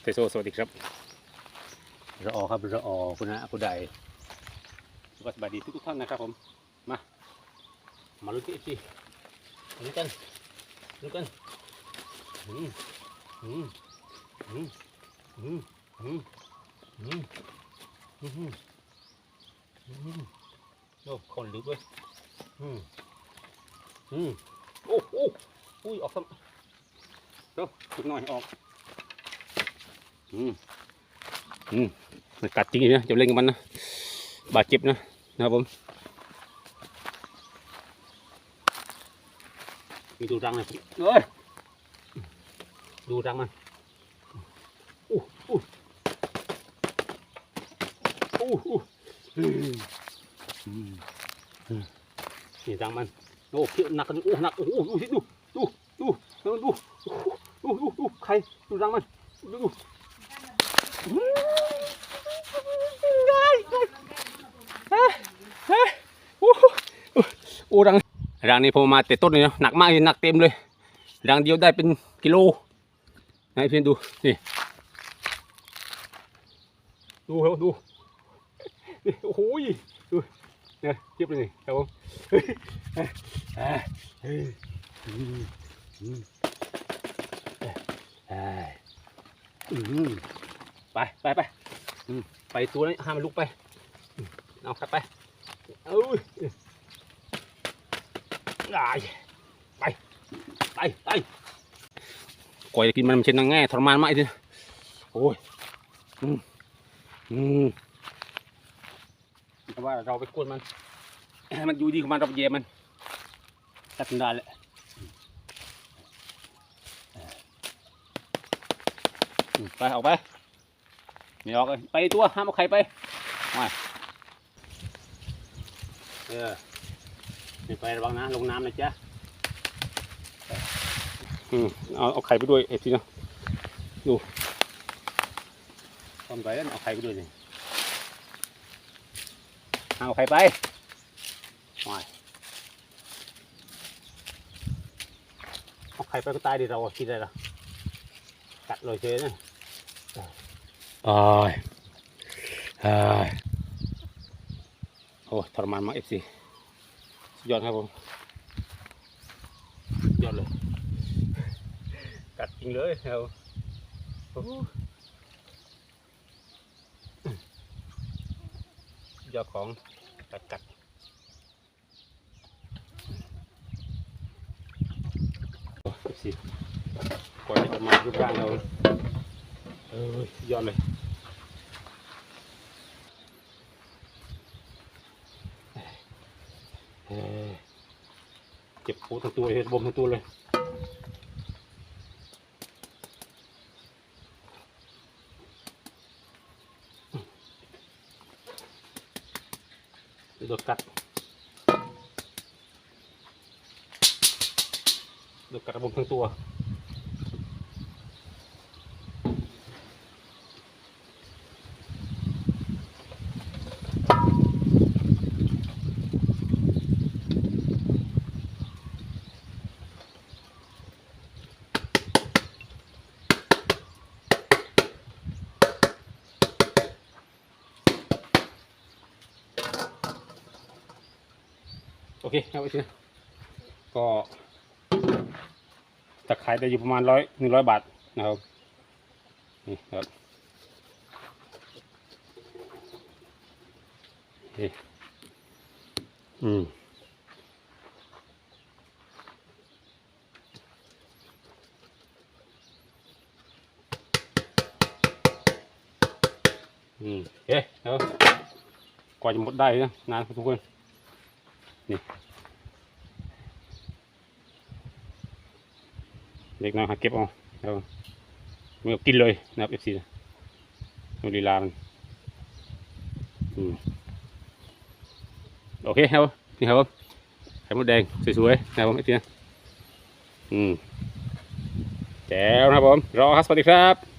เทโซสวัสดีครับระออครับระออคุณนะคุณใดสุขสบายดีทุกท่านนะครับผม มา มาลุ้นกันสิลุ้นกันลุ้นกันอืมอืมอืมอืมอืมอืมอืมอืมโอ้คนลึกด้ยอืมอืมโอ้โอ้อุ้ยออกซ้ำเดี๋ยวหน่อยออก อืมอืมกัดจริงอยู่นะจะเล่นกับมันนะบาดเจ็บนะนะครับผมมีดูรังเลยเอ้ยดูรังมันอู้อู้อู้อู้นี่รังมันโอ้เขี้ยวหนักกันโอ้หนักโอ้ดูดูดูดูดูดูดูดูดูใครดูรังมันดูดู โอ้รังรังนี้ผมมาแต่ต้นเลยเนาะหนักมากเลยหนักเต็มเลยรังเดียวได้เป็นกิโลให้เพื่อนดูนี่ดูครับดูโอ้โหยดูเนี่ยเทียบเลยนี่ครับผมเฮ้ยเฮ้ยเฮ้ยอืม ไปไปไปไปตัวนี้ห้ามมันลุกไป เอาครับไปเอ้ยไปไปไปกว่าจะกินมันมันเช่นนังแง่ทรมานมากทีโอ้ยอืมอืมแต่ว่าเราไปกวนมันให้มันอยู่ดีของมันเราไปเยมันตัดมันได้แหละไปออกไป ไม่ออกเลยไปตัวห้ามเอาใครไปมาเออนี่ไประวังนะลงน้ำนะจ๊ะอืมเอาเอาไข่ไปด้วยเอฟซีเนาะดูทำไปแล้วเอาไข่ไปด้วยนี่เอาไข่ไปไม่เอาไข่ไปก็ตายดิเราอะคิดอะไรล่ะกัดเลยเชยนะ อ้ายอ้ายโอ้ทรมานมากเอฟซีสุดยอดครับผมสุดยอดเลย กัดจริงเลยครับโอ้โหสุดยอดของกัดกัดโอ้สิกว่าจะออกมารูปร่างเรา เออสุดยอดเลยเจ็บปูทั้งตัวเลยบวมทั้งตัวเลยโดนกัดโดนกัดบวมทั้งตัว โอเคครับโอเคก็จะขายได้อยู่ประมาณร้อยหนึ่งร้อยบาทนะครับนี่ครับอเคอืมอืมโอเคแล้วกว่าจะหมดได้นะนานพอสมคว รเด็กน้อยหาเก็บเอาเอาไม่เอากินเลยนะครับเอฟซีดูลีลามันอืมโอเคครับนี่ครับไข่มดแดงสวยๆนะครับผมเอฟซีนะอืมแจ๋วนะครับผมรอครับสวัสดีครับ